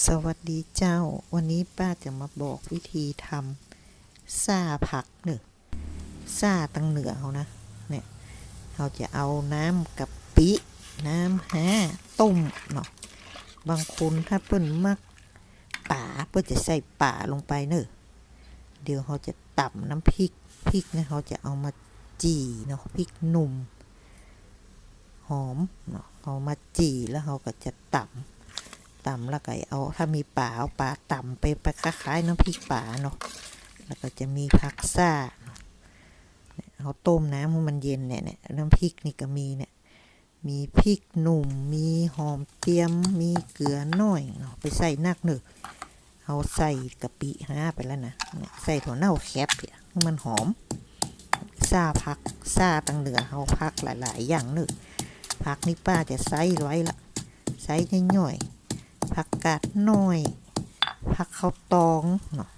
สวัสดีเจ้า วันนี้ป้าจะมาบอกวิธีทำซาผักเนอะซาตังเหนือเขานะ เนี่ยเราจะเอาน้ำกะปิ น้ำฮะต้มเนาะ บางคนถ้าเปิ้นมักป่าเปิ้นจะใส่ป่าลงไปเนอะเดี๋ยวเขาจะต่ำน้ำพริก พริกเนี่ยเขาจะเอามาจี่เนาะ พริกหนุ่ม หอมเนาะเอามาจี่แล้วเขาก็จะต่ำ ต่ำแล้วก็เอาถ้ามีป่าเอาป่าต่ำไปไปคล้ายๆน้ำพริกป่าเนาะแล้วก็จะมีผักซ่าเอาต้มน้ำให้มันเย็นเนี่ยเนี่ยน้ำพริกนี่ก็มีเนี่ยมีพริกหนุ่มมีหอมเทียมมีเกลือน่อยเนาะไปใส่นักหนึ่งเอาใส่กะปิห้าไปแล้วนะใส่ถั่วเน่าแคบเนี่ยมันหอมซาผักซาตังเหนือเอาผักหลาย ๆ อย่างหนึ่งผักนี่ป้าจะใส่ไว้ละใส่ย่อย ผักกาดน้อยผักข้าวตองเนาะ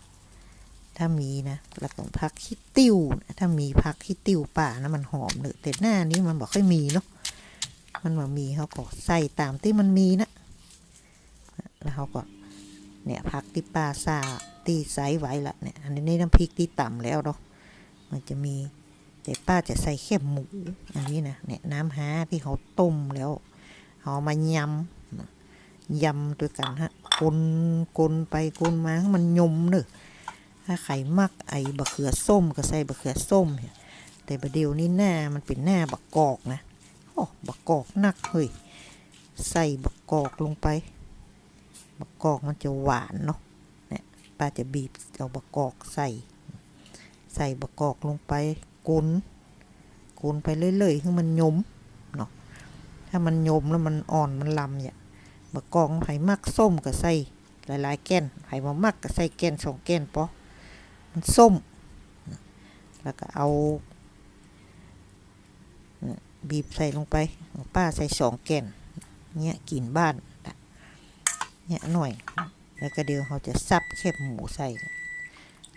ถ้ามีนะแล้วก็ผักขี้ติ้วนะถ้ามีผักขี้ติ้วป่านะมันหอมเนอะแต่หน้านี้มันบอกค่อยมีเนาะมันมามีเขาก็ใส่ตามที่มันมีนะแล้วเขาก็เนี่ยผักที่ป้าซาตีไซส์ไว้ละเนี่ยอันนี้น้ำพริกที่ต่ำแล้วเนาะมันจะมีแต่ป้าจะใส่แค่หมูอันนี้นะเนี่ยน้ำฮาที่เขาต้มแล้วเอามายำ ยำด้วยกันฮะกลกลนไปกลนมามันยมเนอะถ้าไข่มักไอ้บะเขือส้มก็ใส่บะเขือส้มเนี่ยแต่ประเดี๋ยวนี้หน้ามันเป็นหน้าบะกอกนะโอ้บะกอกนักเฮ้ยใส่บะกอกลงไปบะกอกมันจะหวานเนาะเนี่ยป้าจะบีบเอาบะกอกใส่ ใส่บะกอกลงไปกลนกลนไปเรื่อยๆให้มันยมเนาะถ้ามันยมแล้วมันอ่อนมันลำเนี่ย บะกองไผ่มักส้มก็ใส่หลายๆแก่นไผ่มามักก็ใส่แก่นสองแก่นปอมันส้ม แล้วก็เอาบีบใส่ลงไปป้าใส่สองแก่นเนี่ยกินบ้านเนี่ยหน่อย แล้วก็เดี๋ยวเขาจะซับแคบหมูใส่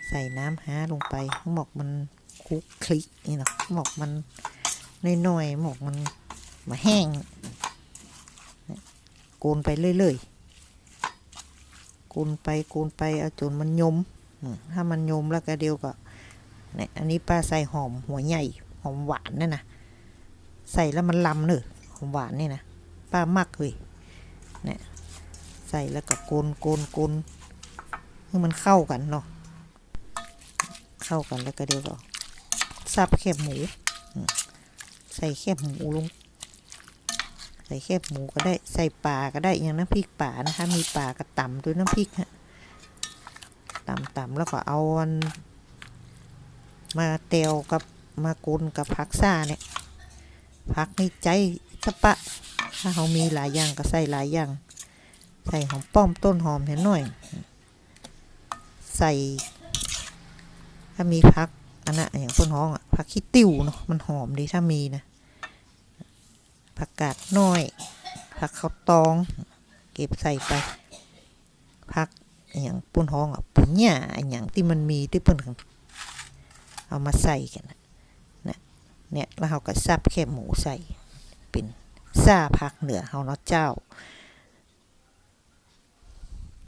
ใส่น้ำฮาลงไปหมอกมันคุกคลิกนี่เนาะหมอกมันน้อยๆหมอกมันมาแห้ง โกนไปเรื่อยๆโกนไปโกนไปเอาจนมันยม ถ้ามันยมแล้วก็เดียวก็เนี่ยอันนี้ป้าใส่หอมหัวใหญ่หอมหวานนี่นะใส่แล้วมันลำเนอะหอมหวานนี่นะป้ามักเลยเนี่ยใส่แล้วก็โกนโกนโกนให้มันเข้ากันเนาะเข้ากันแล้วก็เดียวก็ซับแคบหมู ใส่แคบหมูลง ใส่แคบหมูก็ได้ใส่ปลาก็ได้อย่างน้ำพริกป่านะคะ มีปลากระต่ำด้วยน้ำพริกฮะต่ำต่ำแล้วก็เอาอันมาเตียวกับมากุนกับผักซ่าเนี่ยผักนี่ใจสะปะ ถ้าเขามีหลายอย่างก็ใส่หลายอย่าง ใส่หอมป้อมต้นหอมเห็นหน่อย ใส่ถ้ามีผักอันน่ะอย่างต้นหอมอะผักขี้ติ้วเนาะมันหอมดีถ้ามีนะ ผักกาดน้อย ผักข้าวตอง เก็บใส่ไป ผักอย่างปุ้นห้องอะปุ้นหญ้าอย่างที่มันมีที่เพิ่นเอามาใส่กันนะเนี่ยแล้วเขาก็ซับแค่หมูใส่เป็นซ่าผักเหนือเฮาเนาะเจ้า